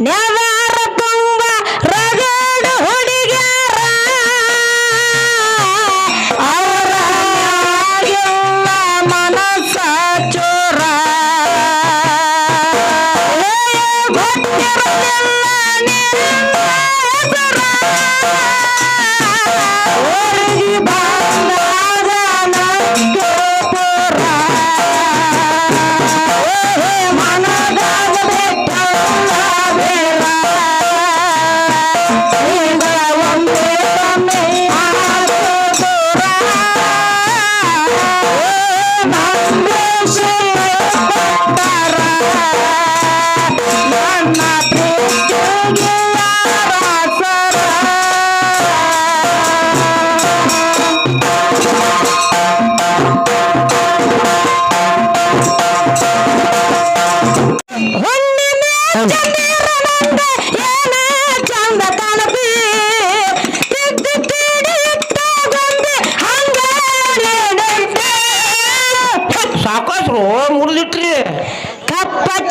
ನ್ಯಾವಾರ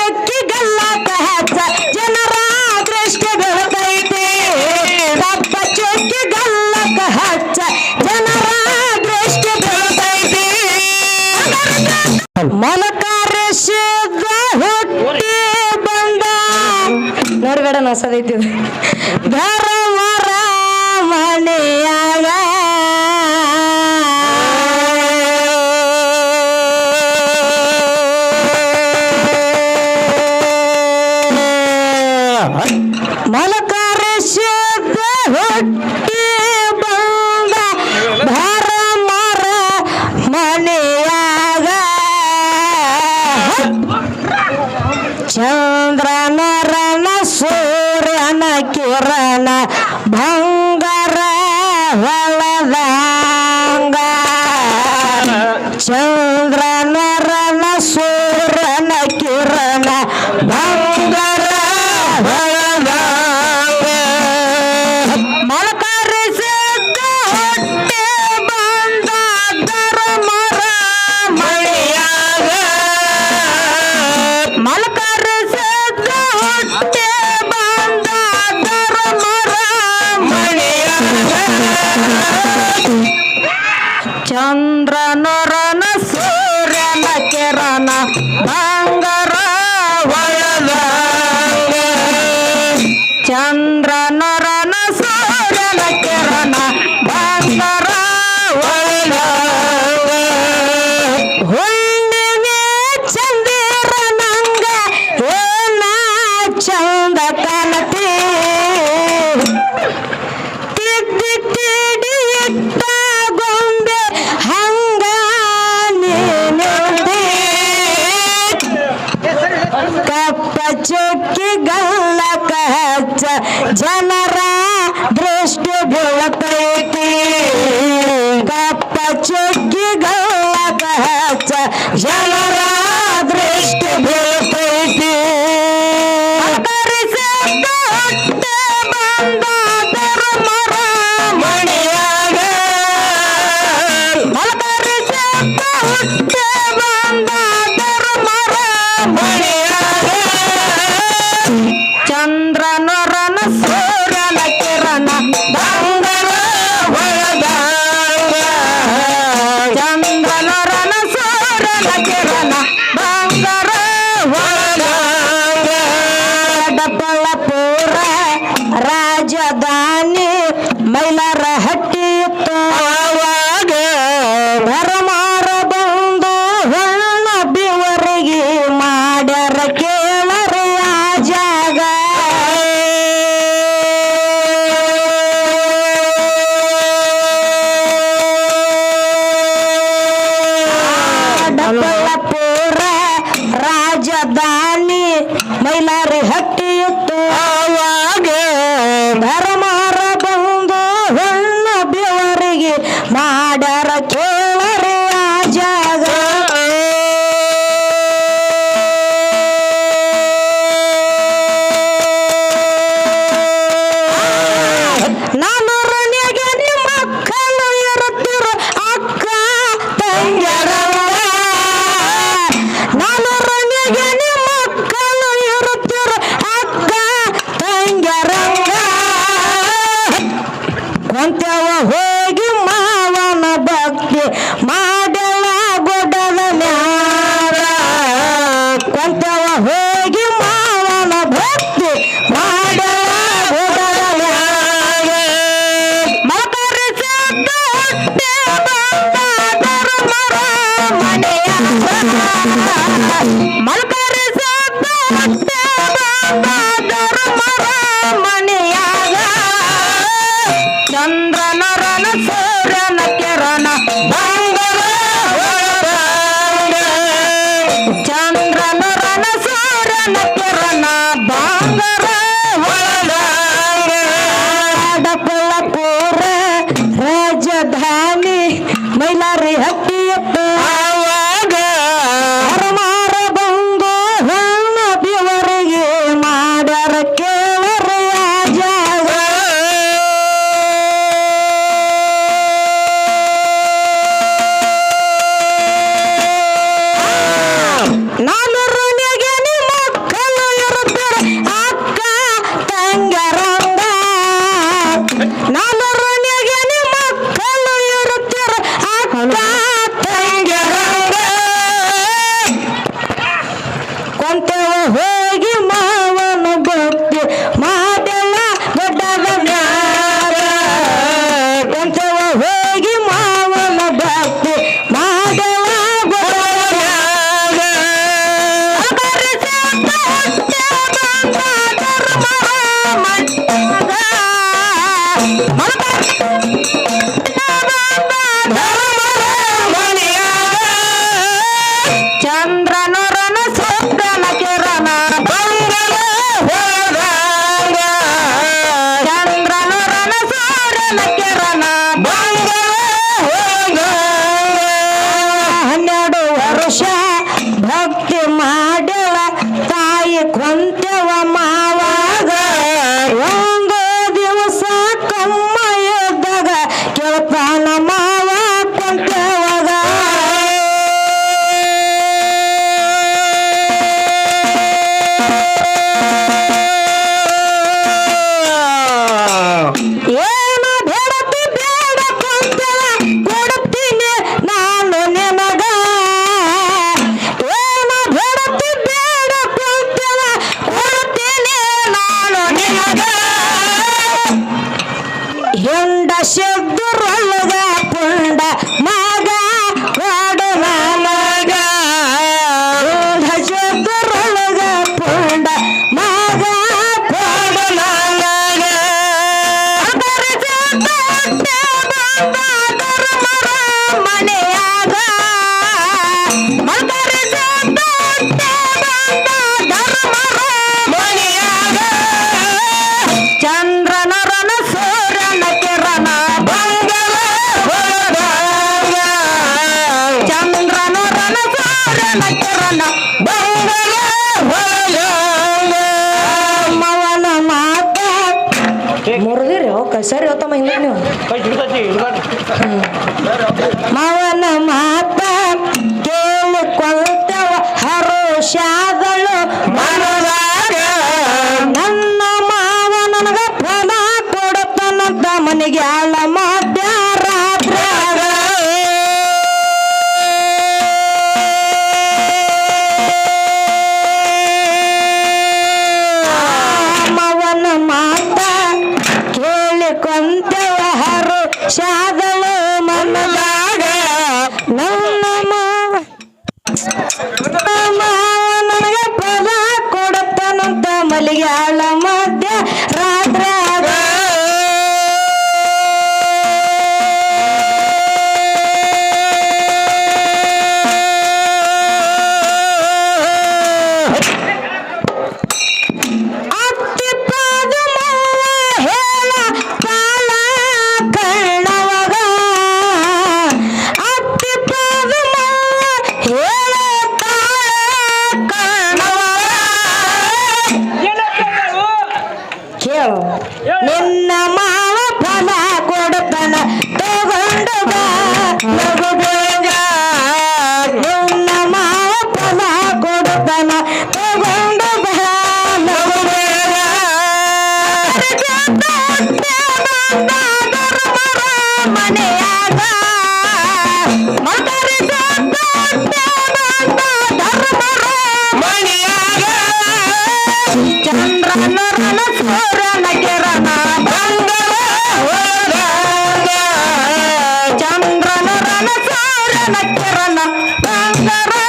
ಹುಟ್ಟಿ ಬಂದ. ನೋಡ್ಬೇಡ ನಸದೈತಿ ಧರ್ಮರ ಬಂದ ಸರಿ ಹೋತಮ್ಮ ಹಿಂಗ ನೀವು ಮಾವನ ಮಾತ ಕೇಳಿಕೊಳ್ಳುತ್ತವ ಹರೋಷಾದಳು ಮನದ ಶಾದಳು ಮನದಾಗ ನನ್ನ ನನಗೆ ಪದ ಕೊಡತ್ತನಂತ ಮಲಿಯಾಳ ನಿನ್ನ ಮಾವ ಫಲ ಕೊಡುತ್ತಾನ. ತಗೊಂಡು ಬಾ. ಬಂಗಾರನ ಬಂಗಾರ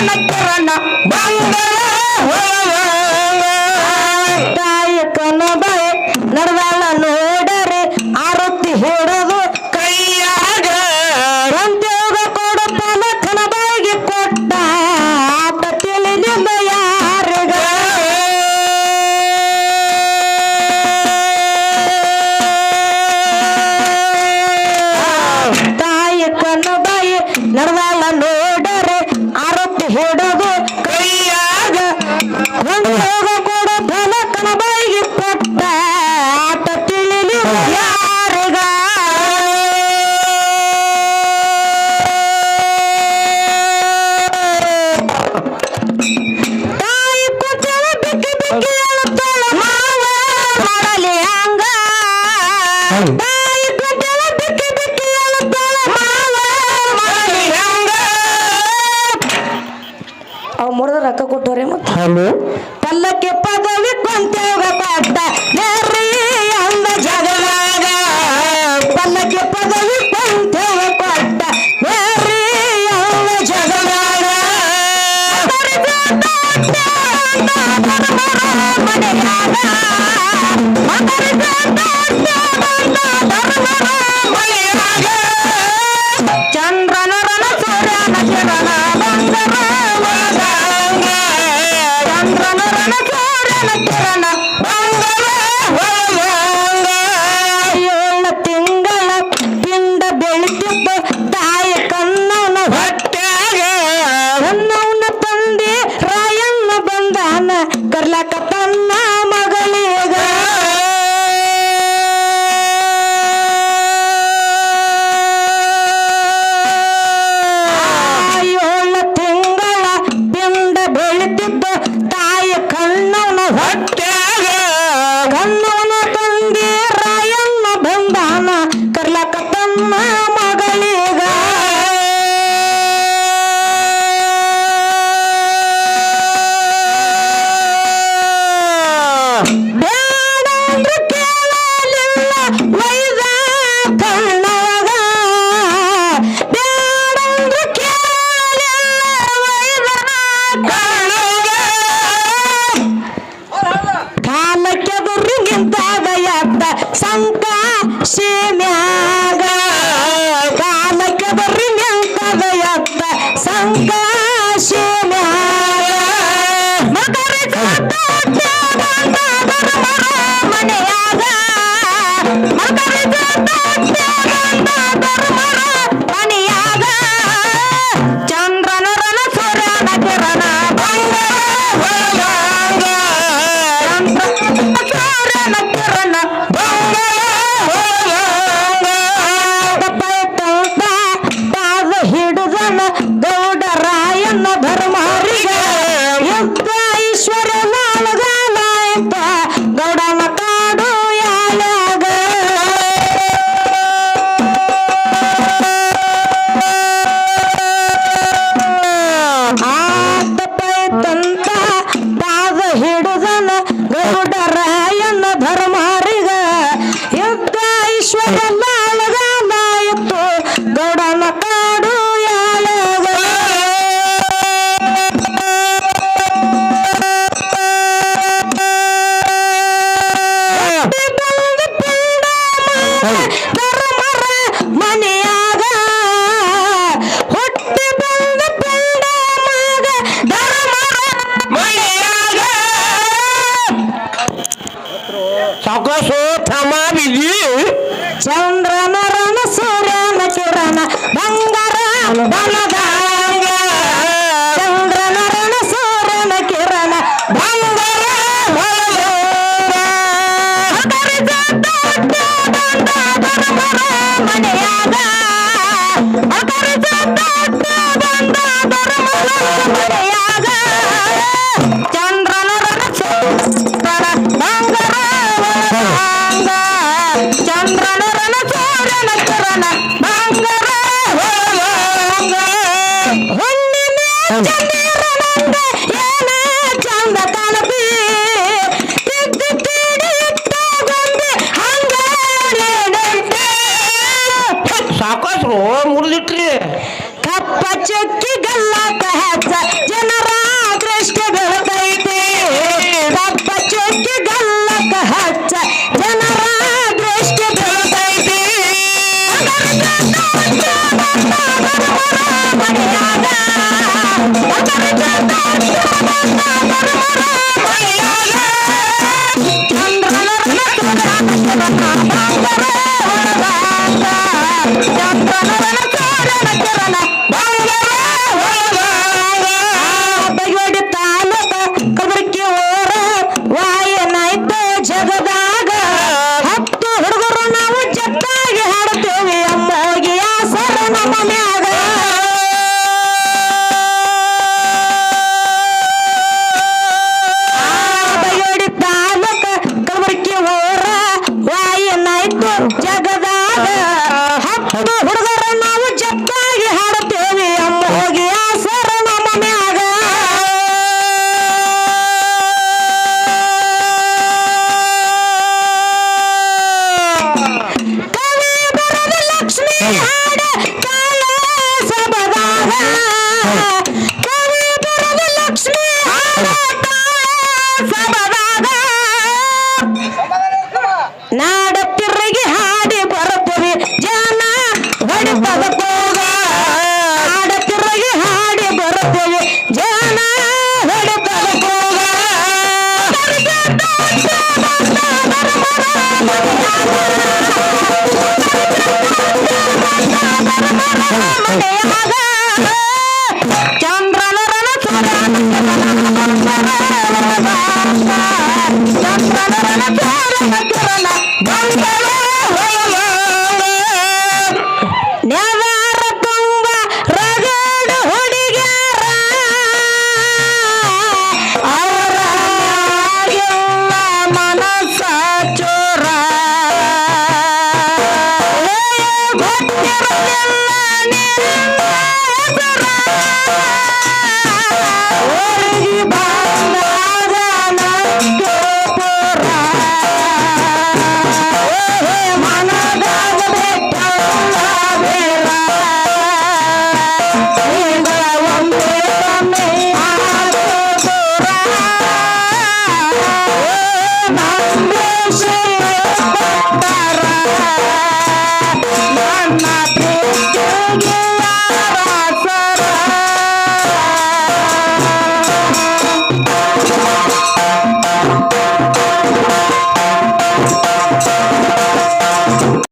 எனக்கு la लीटर कप गल्ला कह। Hey. ಚಂದ್ರನ